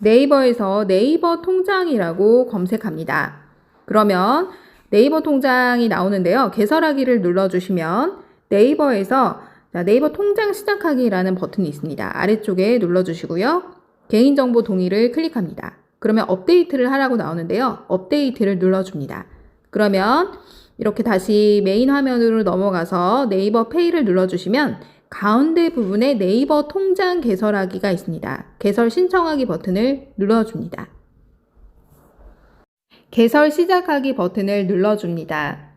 네이버에서 네이버 통장이라고 검색합니다. 그러면 네이버 통장이 나오는데요. 개설하기를 눌러주시면 네이버에서 자, 네이버 통장 시작하기라는 버튼이 있습니다. 아래쪽에 눌러주시고요. 개인정보 동의를 클릭합니다. 그러면 업데이트를 하라고 나오는데요. 업데이트를 눌러줍니다. 그러면 이렇게 다시 메인 화면으로 넘어가서 네이버 페이를 눌러주시면 가운데 부분에 네이버 통장 개설하기가 있습니다. 개설 신청하기 버튼을 눌러줍니다. 개설 시작하기 버튼을 눌러줍니다.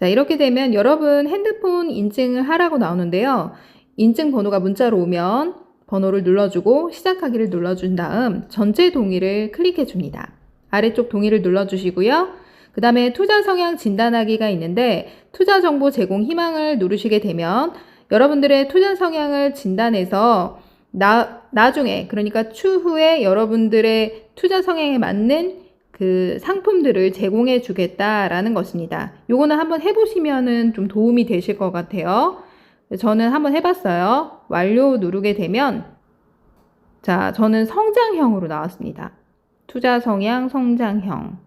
자, 이렇게 되면 여러분 핸드폰 인증을 하라고 나오는데요. 인증 번호가 문자로 오면 번호를 눌러주고 시작하기를 눌러준 다음 전체 동의를 클릭해 줍니다. 아래쪽 동의를 눌러주시고요. 그 다음에 투자 성향 진단하기가 있는데 투자 정보 제공 희망을 누르시게 되면 여러분들의 투자 성향을 진단해서 나, 나중에 그러니까 추후에 여러분들의 투자 성향에 맞는 그 상품들을 제공해 주겠다라는 것입니다. 요거는 한번 해보시면은 좀 도움이 되실 것 같아요. 저는 한번 해봤어요. 완료 누르게 되면 자, 저는 성장형으로 나왔습니다. 투자 성향 성장형.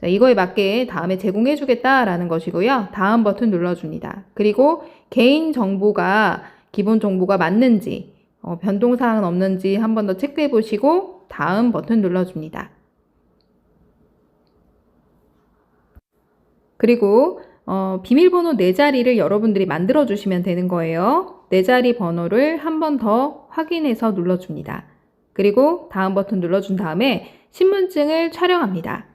자, 이거에 맞게 다음에 제공해 주겠다라는 것이고요. 다음 버튼 눌러줍니다. 그리고 개인 정보가 기본 정보가 맞는지 어, 변동사항은 없는지 한 번 더 체크해 보시고 다음 버튼 눌러줍니다. 그리고 어, 비밀번호 4자리를 여러분들이 만들어 주시면 되는 거예요. 4자리 번호를 한 번 더 확인해서 눌러줍니다. 그리고 다음 버튼 눌러준 다음에 신분증을 촬영합니다.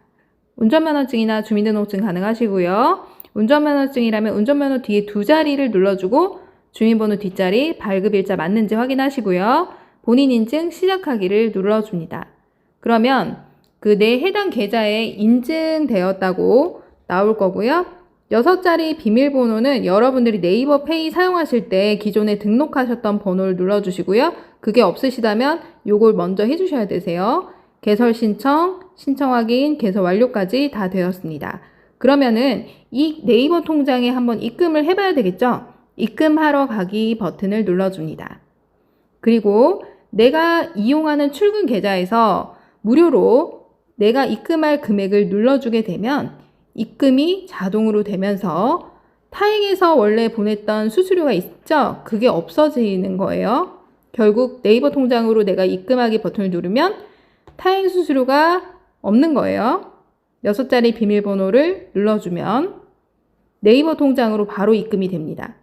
운전면허증이나 주민등록증 가능하시고요. 운전면허증이라면 운전면허 뒤에 두 자리를 눌러주고 주민번호 뒷자리 발급일자 맞는지 확인하시고요. 본인 인증 시작하기를 눌러줍니다. 그러면 그 내 해당 계좌에 인증되었다고 나올 거고요. 여섯 자리 비밀번호는 여러분들이 네이버 페이 사용하실 때 기존에 등록하셨던 번호를 눌러주시고요. 그게 없으시다면 요걸 먼저 해주셔야 되세요. 개설 신청, 신청 확인, 개설 완료까지 다 되었습니다. 그러면은 이 네이버 통장에 한번 입금을 해봐야 되겠죠? 입금하러 가기 버튼을 눌러줍니다. 그리고 내가 이용하는 출금 계좌에서 무료로 내가 입금할 금액을 눌러주게 되면 입금이 자동으로 되면서 타행에서 원래 보냈던 수수료가 있죠? 그게 없어지는 거예요. 결국 네이버 통장으로 내가 입금하기 버튼을 누르면 타행 수수료가 없는 거예요. 여섯 자리 비밀번호를 눌러주면 네이버 통장으로 바로 입금이 됩니다.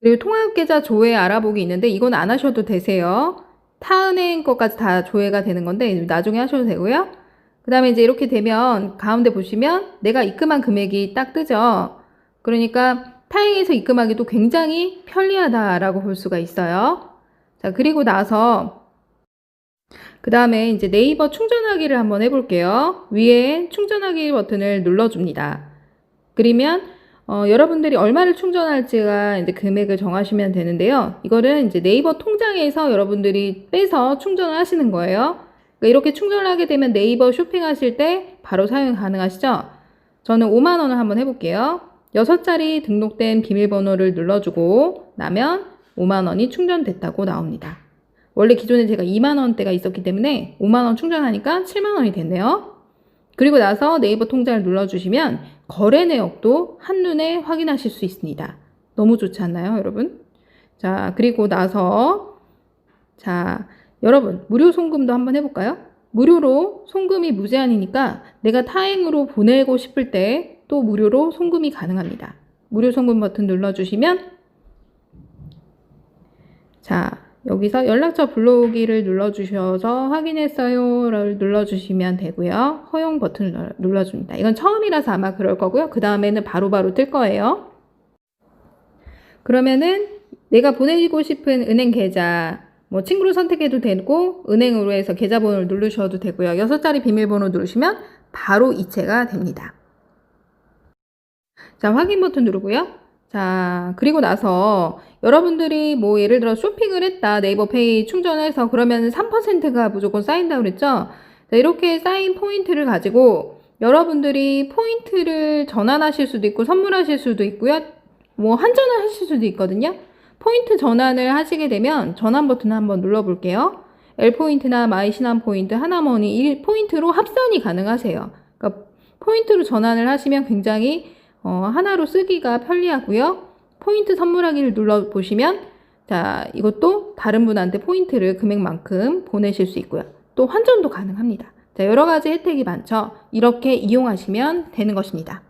그리고 통합계좌 조회 알아보기 있는데 이건 안 하셔도 되세요. 타은행 것까지 다 조회가 되는 건데 나중에 하셔도 되고요. 그 다음에 이제 이렇게 되면 가운데 보시면 내가 입금한 금액이 딱 뜨죠. 그러니까 타행에서 입금하기도 굉장히 편리하다라고 볼 수가 있어요. 자, 그리고 나서 그 다음에 이제 네이버 충전하기를 한번 해볼게요. 위에 충전하기 버튼을 눌러줍니다. 그러면 어, 여러분들이 얼마를 충전할지가 이제 금액을 정하시면 되는데요. 이거는 이제 네이버 통장에서 여러분들이 빼서 충전을 하시는 거예요. 그러니까 이렇게 충전을 하게 되면 네이버 쇼핑하실 때 바로 사용 가능하시죠? 저는 5만 원을 한번 해볼게요. 6자리 등록된 비밀번호를 눌러주고 나면 5만 원이 충전됐다고 나옵니다. 원래 기존에 제가 2만 원대가 있었기 때문에 5만 원 충전하니까 7만 원이 됐네요. 그리고 나서 네이버 통장을 눌러주시면 거래 내역도 한눈에 확인하실 수 있습니다. 너무 좋지 않나요, 여러분? 자, 그리고 나서 자, 여러분, 무료 송금도 한번 해볼까요? 무료로 송금이 무제한이니까 내가 타행으로 보내고 싶을 때 또 무료로 송금이 가능합니다. 무료 송금 버튼 눌러주시면 자, 여기서 연락처 불러오기를 눌러주셔서 확인했어요를 눌러주시면 되고요. 허용 버튼을 눌러줍니다. 이건 처음이라서 아마 그럴 거고요. 그 다음에는 바로바로 뜰 거예요. 그러면은 내가 보내고 싶은 은행 계좌 뭐 친구를 선택해도 되고 은행으로 해서 계좌번호를 누르셔도 되고요. 여섯 자리 비밀번호 누르시면 바로 이체가 됩니다. 자, 확인 버튼 누르고요. 자, 그리고 나서 여러분들이 뭐 예를 들어 쇼핑을 했다. 네이버 페이 충전해서 그러면 3%가 무조건 쌓인다고 그랬죠? 자, 이렇게 쌓인 포인트를 가지고 여러분들이 포인트를 전환하실 수도 있고 선물하실 수도 있고요. 뭐 한전을 하실 수도 있거든요. 포인트 전환을 하시게 되면 전환 버튼 한번 눌러 볼게요. L포인트나 마이 신한 포인트, 하나머니 1 포인트로 합산이 가능하세요. 그러니까 포인트로 전환을 하시면 굉장히 어, 하나로 쓰기가 편리하고요. 포인트 선물하기를 눌러보시면 자 이것도 다른 분한테 포인트를 금액만큼 보내실 수 있고요. 또 환전도 가능합니다. 자 여러 가지 혜택이 많죠. 이렇게 이용하시면 되는 것입니다.